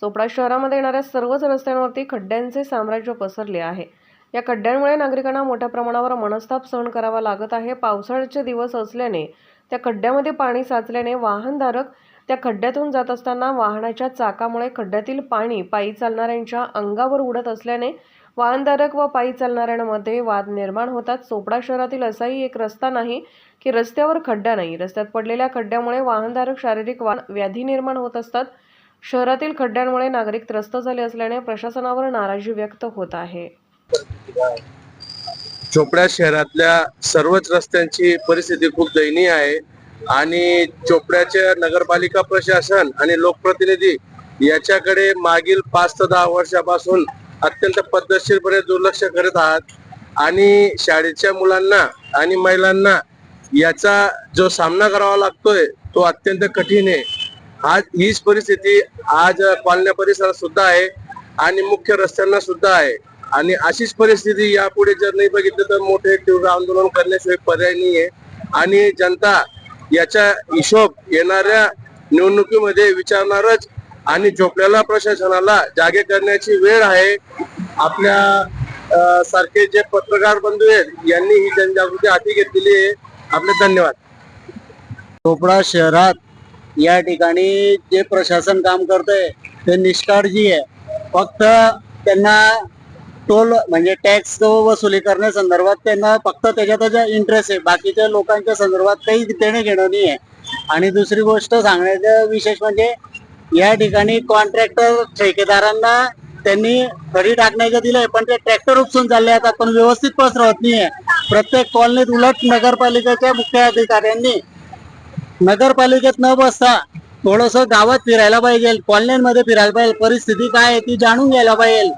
चोपडा शहरामध्ये येणाऱ्या सर्वच रस्त्यांवरती खड्ड्यांचे साम्राज्य पसरले आहे. या खड्ड्यांमुळे नागरिकांना मोठ्या प्रमाणावर मनस्ताप सहन करावा लागत आहे. पावसाळ्याचे दिवस असल्याने त्या खड्ड्यामध्ये पाणी साचल्याने वाहनधारक त्या खड्ड्यातून जात असताना वाहनाच्या चाकामुळे खड्ड्यातील पाणी पायी चालणाऱ्यांच्या अंगावर उडत असल्याने वाहनधारक व पायी चालणाऱ्यांमध्ये वाद निर्माण होतात. चोपडा शहरातील असाही एक रस्ता नाही की रस्त्यावर खड्डा नाही. रस्त्यात पडलेल्या खड्ड्यामुळे वाहनधारक शारीरिक वा व्याधी निर्माण होत असतात. शहरातील खड्ड्यांमुळे नागरिक त्रस्त झाले असल्याने प्रशासनावर नाराजी व्यक्त होत आहे. चोपडा शहरातल्या सर्वच रस्त्यांची परिस्थिती खूप दयनीय आहे आणि चोपड्याच्या नगरपालिका प्रशासन आणि लोकप्रतिनिधी याच्याकडे मागील पाच ते दहा वर्षापासून अत्यंत पद्धतशीरपणे दुर्लक्ष करत आहात. आणि शाळेच्या मुलांना आणि महिलांना याचा जो सामना करावा लागतोय तो अत्यंत कठीण आहे. आज हीच परिस्थिती आज कॉलन्या परिसरात सुद्धा आहे आणि मुख्य रस्त्यांना सुद्धा आहे. आणि अशीच परिस्थिती यापुढे जर नाही बघितलं तर मोठे तीव्र आंदोलन करण्याशिवाय पर्याय नाही आहे आणि जनता याच्या हिशोब येणाऱ्या निवडणुकीमध्ये विचारणारच आणि झोपलेल्या प्रशासनाला जागे करण्याची वेळ आहे. आपल्या सारखे जे पत्रकार बंधू आहेत यांनी ही जनजागृती हाती घेतलेली आहे. आपले धन्यवाद. चोपडा शहरात या ठिकाणी जे प्रशासन काम करतंय ते निष्काळजी आहे. फक्त त्यांना टोल म्हणजे टॅक्स वसुली करण्यासंदर्भात त्यांना फक्त त्याच्यातच इंटरेस्ट आहे. बाकीच्या लोकांच्या संदर्भात काही देणे घेणं नाही आहे. आणि दुसरी गोष्ट सांगण्याचं विशेष म्हणजे या ठिकाणी कॉन्ट्रॅक्टर ठेकेदारांना त्यांनी खडी टाकण्याचं दिलंय पण ते ट्रॅक्टर उपसून चालले आता पण व्यवस्थित पसरवत नाहीये. प्रत्येक कॉलनीत उलट नगरपालिकेच्या मुख्य अधिकाऱ्यांनी नगरपालिकेत न बसता थोडस गावात फिरायला पाहिजे कॉलन्यांमध्ये फिरायला पाहिजे परिस्थिती काय आहे ती जाणून घ्यायला पाहिजे.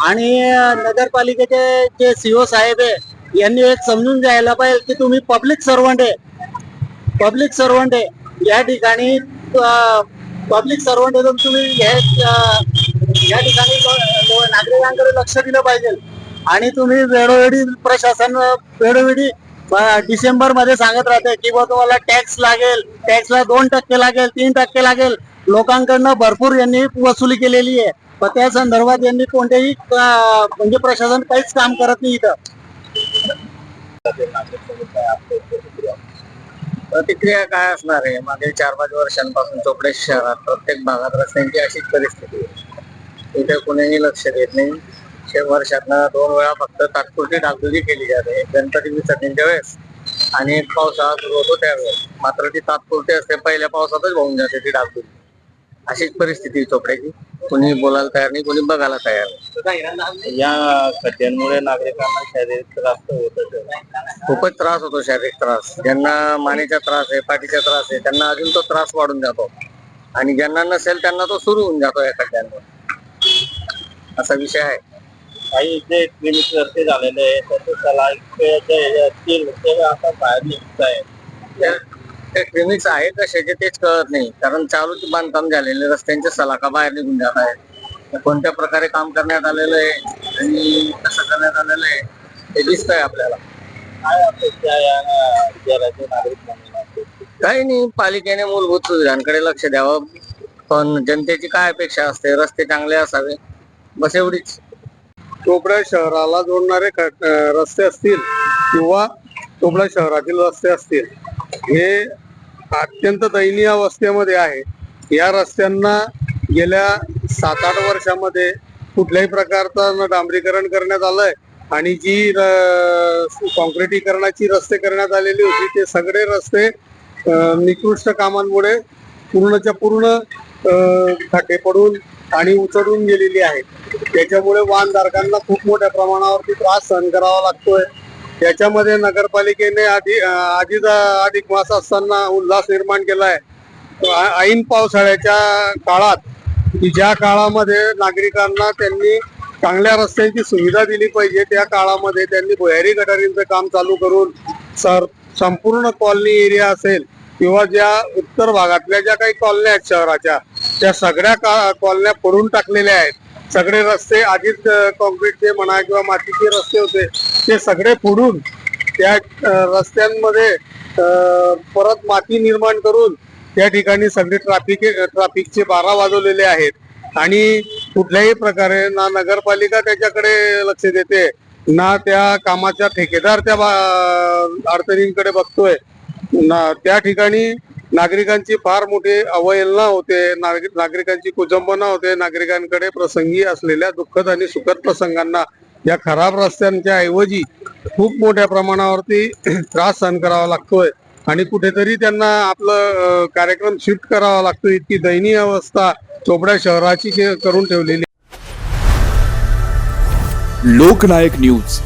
आणि नगरपालिकेचे जे सीओ साहेब आहे यांनी एक समजून घ्यायला पाहिजे की तुम्ही पब्लिक सर्वंट आहे. पब्लिक सर्वंट आहे. या ठिकाणी पब्लिक सर्वंट आहे तुम्ही हे, या ठिकाणी नागरिकांकडे लक्ष दिलं पाहिजे. आणि तुम्ही वेळोवेळी प्रशासन वेळोवेळी डिसेंबरमध्ये सांगत राहते की बा तुम्हाला टॅक्स लागेल टॅक्सला दोन टक्के लागेल तीन टक्के लागेल. लोकांकडनं भरपूर यांनी वसुली केलेली आहे. पण त्या संदर्भात यांनी कोणत्याही म्हणजे प्रशासन काहीच काम करत नाही इथं. प्रतिक्रिया काय असणार आहे? मागील चार पाच वर्षांपासून चोपडे शहरात प्रत्येक भागात रस्त्यांची अशीच परिस्थिती आहे. इथे कुणीही लक्ष देत नाही. वर्षातनं दोन वेळा फक्त तात्पुरती डागडुजी केली जाते गणपती विसर्जनच्या वेळेस. आणि एक पावसाळा सुरू होतो त्यावेळेस. मात्र ती तात्पुरती असते पहिल्या पावसातच वाहून जाते ती डागडुजी अशीच परिस्थिती चोपड्याची. कोणी बोलायला तयार नाही कोणी बघायला तयार नाही. या खड्ड्यांमुळे नागरिकांना शारीरिक त्रास तर होतच खूपच त्रास होतो शारीरिक त्रास. ज्यांना मानेचा त्रास आहे पाठीचा त्रास आहे त्यांना अजून तो त्रास वाढून जातो. आणि ज्यांना नसेल त्यांना तो सुरू होऊन जातो या खड्ड्यांवर असा विषय आहे. काही जे क्लिनिक रस्ते झालेले आहे त्याचे आता बाहेर निघत आहे. ते क्लिनिक्स आहे कशाचे तेच कळत नाही. कारण चालू बांधकाम झालेले रस्त्यांचे सलाखा बाहेर निघून जात आहे कोणत्या प्रकारे काम करण्यात आलेलं आहे आणि कसं करण्यात आलेलं आहे हे दिसतंय आपल्याला. काय अपेक्षा या शहराचे नागरिक काही नाही पालिकेने मूलभूत सुविधांकडे लक्ष द्यावं. पण जनतेची काय अपेक्षा असते? रस्ते चांगले असावे. बस एवढीच. चोपड्या शहराला जोडणारे रस्ते असतील किंवा चोपडा शहरातील रस्ते असतील हे अत्यंत दयनीय अवस्थेमध्ये आहे. या रस्त्यांना गेल्या सात आठ वर्षामध्ये कुठल्याही प्रकारचं डांबरीकरण करण्यात आलंय आणि जी र- काँक्रिटीकरणाची रस्ते करण्यात आलेली होती ते सगळे रस्ते निकृष्ट कामांमुळे पूर्णच्या पूर्ण थाटे पडून आणि उचडून गेलेली आहेत. त्याच्यामुळे वाहनधारकांना खूप मोठ्या प्रमाणावरती त्रास सहन करावा लागतोय. त्याच्यामध्ये नगरपालिकेने आधी आधीचा अधिक मास असताना उल्हास निर्माण केलाय. आ- ऐन पावसाळ्याच्या काळात की ज्या काळामध्ये नागरिकांना त्यांनी चांगल्या रस्त्यांची सुविधा दिली पाहिजे त्या काळामध्ये त्यांनी भुयारी गटारींचं काम चालू करून सर संपूर्ण कॉलनी एरिया असेल किंवा ज्या उत्तर भागातल्या ज्या काही कॉलन्या आहेत शहराच्या त्या सगळ्या का कॉलन्या पडून टाकलेल्या आहेत. सगळे रस्ते आधीच कॉन्क्रीटचे म्हणा किंवा मातीचे रस्ते होते ते सगळे फोडून त्या रस्त्यांमध्ये परत माती निर्माण करून त्या ठिकाणी सगळे ट्राफिक ट्राफिकचे बारा वाजवलेले आहेत. आणि कुठल्याही प्रकारे ना नगरपालिका त्याच्याकडे लक्ष देते ना त्या कामाच्या ठेकेदार त्या बा- अडचणींकडे बघतोय. ना त्या ठिकाणी नागरिकांची फार मोठी अवहेलना होते नागरिकांची कुचंबना होते नागरिकांकडे प्रसंगी असलेल्या दुःखद आणि सुखद प्रसंगांना या खराब रस्त्यांच्या ऐवजी खूप मोठ्या प्रमाणावरती त्रास सहन करावा लागतोय. आणि कुठेतरी त्यांना आपलं कार्यक्रम शिफ्ट करावा लागतो. इतकी दयनीय अवस्था चोपड्या शहराची करून ठेवलेली. लोकनायक न्यूज.